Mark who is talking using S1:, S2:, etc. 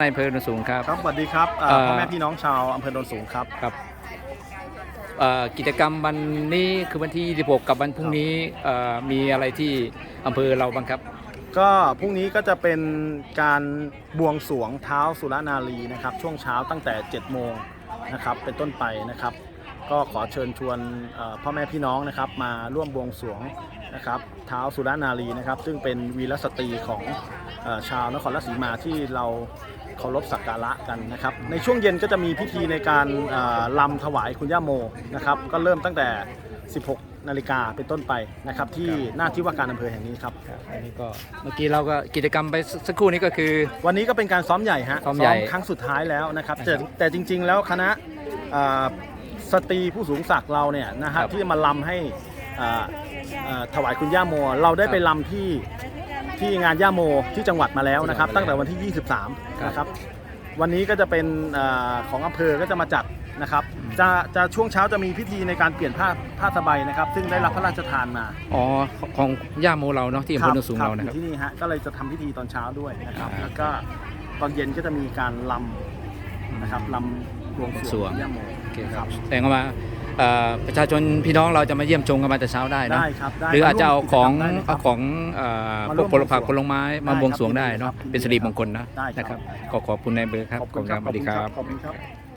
S1: นายอำเภอโนนสูงครับ
S2: ครับสวัสดีครับเอ่อ
S1: เอ่อ
S2: พ่อแม่พี่น้องชาวอำเภอโนนสูงครับ
S1: ครับเอ่อกิจกรรมวันนี้คือวันที่ 26 กับวันพรุ่งนี้เอ่อมีอะไรที่อำเภอเราบ้างครับ
S2: ก็พรุ่งนี้ก็จะเป็นการบวงสรวงเท้าสุรนารีนะครับ ช่วงเช้าตั้งแต่ 7 โมงนะครับ เป็นต้นไปนะครับ ก็ขอเชิญชวนเอ่อพ่อแม่พี่น้องนะครับมาร่วมบวงสรวงนะครับเท้าสุรนารีนะครับ ซึ่งเป็นวีรสตรีของเออชาวนครราชสีมาที่เรา เคารพสักการะกันนะครับ ในช่วงเย็นก็จะมีพิธีในการเอ่อลำถวายคุณย่าโมนะครับ ก็เริ่มตั้งแต่ 16 นาฬิกาเป็นต้นไปนะครับ ที่หน้าที่ว่าการอำเภอแห่งนี้ครับ
S1: อันนี้ก็เมื่อกี้เราก็กิจกรรมไปสักสักครู่นี้ก็คือ
S2: วันนี้ก็เป็นการซ้อมใหญ่ฮะ
S1: ซ้อมใหญ่
S2: ครั้งสุดท้ายแล้วนะครับ
S1: นะค
S2: แต่
S1: รับ
S2: แต่จริง ๆ แล้วคณะอ่าสตรีผู้สูงศักดิ์เราเนี่ยนะ
S1: ครั
S2: ฮะ
S1: บ
S2: ที่มาลำให้อ่าอ่าถวายคุณย่าโม เราได้
S1: ครับ
S2: ไปลำที่ ที่งานย่าโมที่จังหวัดมาแล้วนะครับ
S1: ที่จั
S2: ตั้
S1: ง
S2: ง
S1: หวัด
S2: แต่วันที่
S1: ครับ
S2: 23 นะครับ วันนี้ก็จะเป็นอาของอำเภอก็จะมาจัดนะครับ จะจะช่วงเช้าจะมีพิธีในการเปลี่ยนผ้าผ้าสบายนะครับ ซึ่งได้รับพระราชทานมา
S1: อ๋อของย่าโมเราเนาะที่อำเภอโนนสูงเรา
S2: อ
S1: นะครับ
S2: ยู่ที่นี่ฮะก็เลยจะทำพิธีตอนเช้าด้วยนะครับ
S1: อ่า
S2: แล้วก็ตอนเย็นก็จะมีการลำนะครับลำบวงสรวงย่าโม
S1: โอเคครับแสดงว่า เอ่อประชาชนพี่น้องเราจะมาเยี่ยมชมกันมาแต่เช้าได้เนอะ
S2: ได้ครับได้
S1: หรืออาจจะเอาของ
S2: มาร่วมกิจกรรมได้เลยค
S1: เอา
S2: รับ
S1: ของเอ่อ
S2: มา
S1: พ
S2: ร่
S1: ว
S2: ว
S1: ก
S2: ม
S1: ผลผัก
S2: บวงสรวง
S1: ผลไม้มา
S2: ได้
S1: บวงสรวง
S2: ครับ
S1: ได้เนาะ
S2: ยินดีครับ
S1: เป็นสิริมงคลนะ
S2: ได้ครับ
S1: นะครับขอขอบคุณนายอำเบอร์ครับ
S2: ขอบคุณครับ
S1: สวัสดีครับ
S2: ขอบคุณครับ